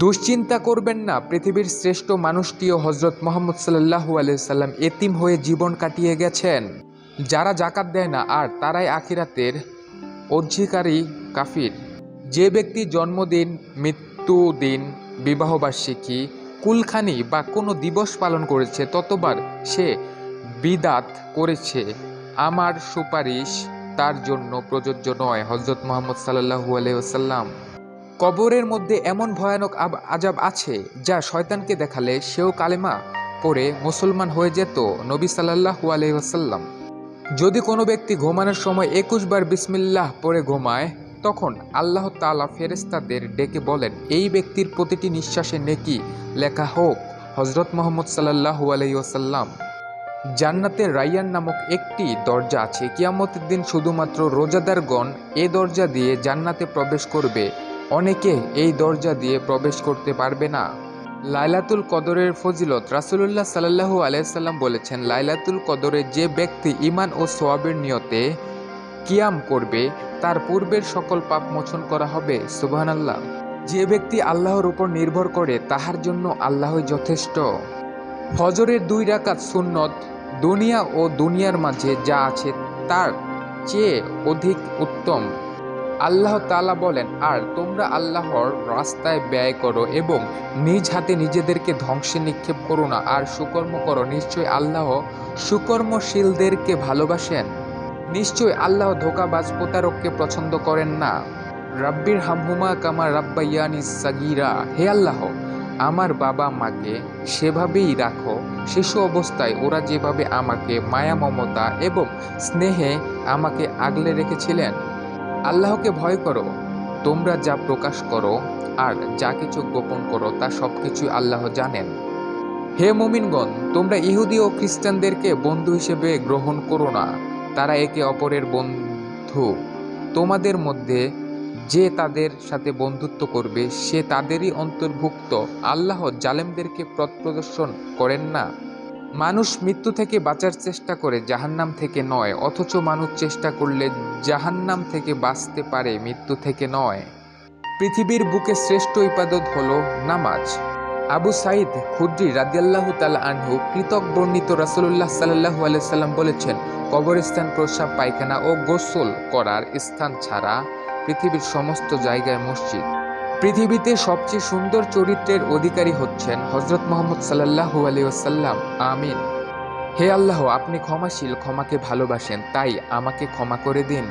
দুশ্চিন্তা করবেন না, পৃথিবীর শ্রেষ্ঠ মানুষটিও হজরত মোহাম্মদ সাল্লাহু সাল্লাম এতিম হয়ে জীবন কাটিয়ে গেছেন। যারা জাকাত দেয় না, আর তারাই আখিরাতের অধিকারী কাফির। যে ব্যক্তি জন্মদিন, মৃত্যুদিন, বিবাহবার্ষিকী, কুলখানি বা কোনো দিবস পালন করেছে, ততবার সে বিদাত করেছে। আমার সুপারিশ তার জন্য প্রযোজ্য নয় হজরত মোহাম্মদ সাল্লাহু আলহাম কবরের মধ্যে এমন ভয়ানক আজাব আছে যা শয়তানকে দেখালে সেও কালেমা পড়ে মুসলমান হয়ে যেত নবী সাল্লাহু আলহাম যদি কোনো ব্যক্তি ঘুমানোর সময় একুশ বার বিসমিল্লাহ পড়ে ঘুমায়, তখন আল্লাহ তাআলা ফেরেস্তাদের ডেকে বলেন, এই ব্যক্তির প্রতিটি নিঃশ্বাসে নেকি লেখা হোক হজরত মোহাম্মদ সাল্লাহু আলহিউসাল্লাম জান্নাতের রাইয়ান নামক একটি দরজা আছে। কিয়ামতের দিন শুধুমাত্র রোজাদারগণ এ দরজা দিয়ে জান্নাতে প্রবেশ করবে। অনেকে এই দরজা দিয়ে প্রবেশ করতে পারবে না। লাইলাতুল কদরের ফজিলত রাসুলুল্লাহ সাল্লাহু আলাইসাল্লাম বলেছেন, লাইলাতুল কদরে যে ব্যক্তি ইমান ও সোয়াবের নিয়তে কিয়াম করবে, তার পূর্বের সকল পাপ মোচন করা হবে। সুবহান আল্লাহ যে ব্যক্তি আল্লাহর উপর নির্ভর করে, তাহার জন্য আল্লাহই যথেষ্ট। ফজরের দুই রাকাত সুন্নত দুনিয়া ও দুনিয়ার মাঝে যা আছে, তার চেয়ে অধিক উত্তম। আল্লাহ তালা বলেন, আর তোমরা আল্লাহর রাস্তায় ব্যয় করো এবং নিজ হাতে নিজেদেরকে ধ্বংসে নিক্ষেপ করো না, আর সুকর্ম করো। নিশ্চয় আল্লাহ সুকর্মশীলদেরকে ভালোবাসেন? নিশ্চয় আল্লাহ ধোকাবাজ প্রতারককে পছন্দ করেন না? রাব্বির হামহুমা কামা রাব্বাইয়ানি সাগিরা, হে আল্লাহ, আমার বাবা মাকে সেভাবেই রাখো। শিশু অবস্থায় ওরা যেভাবে আমাকে মায়া মমতা এবং স্নেহে আমাকে আগলে রেখেছিলেন আল্লাহকে ভয় করো, তোমরা যা প্রকাশ করো আর যা কিছু গোপন করো তা সব কিছুই আল্লাহ জানেন। হে মুমিনগণ, তোমরা ইহুদি ও খ্রিস্টানদেরকে বন্ধু হিসেবে গ্রহণ করো না, তারা একে অপরের বন্ধু। তোমাদের মধ্যে যে তাদের সাথে বন্ধুত্ব করবে, সে তাদেরই অন্তর্ভুক্ত। আল্লাহ জালেমদেরকে প্রদর্শন করেন না। মানুষ মৃত্যু থেকে বাঁচার চেষ্টা করে জাহান্নাম থেকে নয়, অথচ মানুষ চেষ্টা করলে জাহান্নাম থেকে বাঁচতে পারে মৃত্যু থেকে নয়। পৃথিবীর বুকে শ্রেষ্ঠ ইবাদত হল নামাজ। আবু সাইদ খুদ্রি রাদিয়াল্লাহু তাআলা আনহু কৃতক বর্ণিত রাসূলুল্লাহ সাল্লাল্লাহু আলাহিসাল্লাম বলেছেন, কবরস্থান প্রস্রাব পায়খানা ও গোসল করার স্থান ছাড়া পৃথিবীর সমস্ত জায়গায় মসজিদ। পৃথিবীতে সবচেয়ে সুন্দর চরিত্রের অধিকারী হচ্ছেন হজরত মোহাম্মদ সাল্লাহু আলিয়াল্লাম আমিন। হে আল্লাহ, আপনি ক্ষমাশীল, ক্ষমাকে ভালোবাসেন, তাই আমাকে ক্ষমা করে দিন।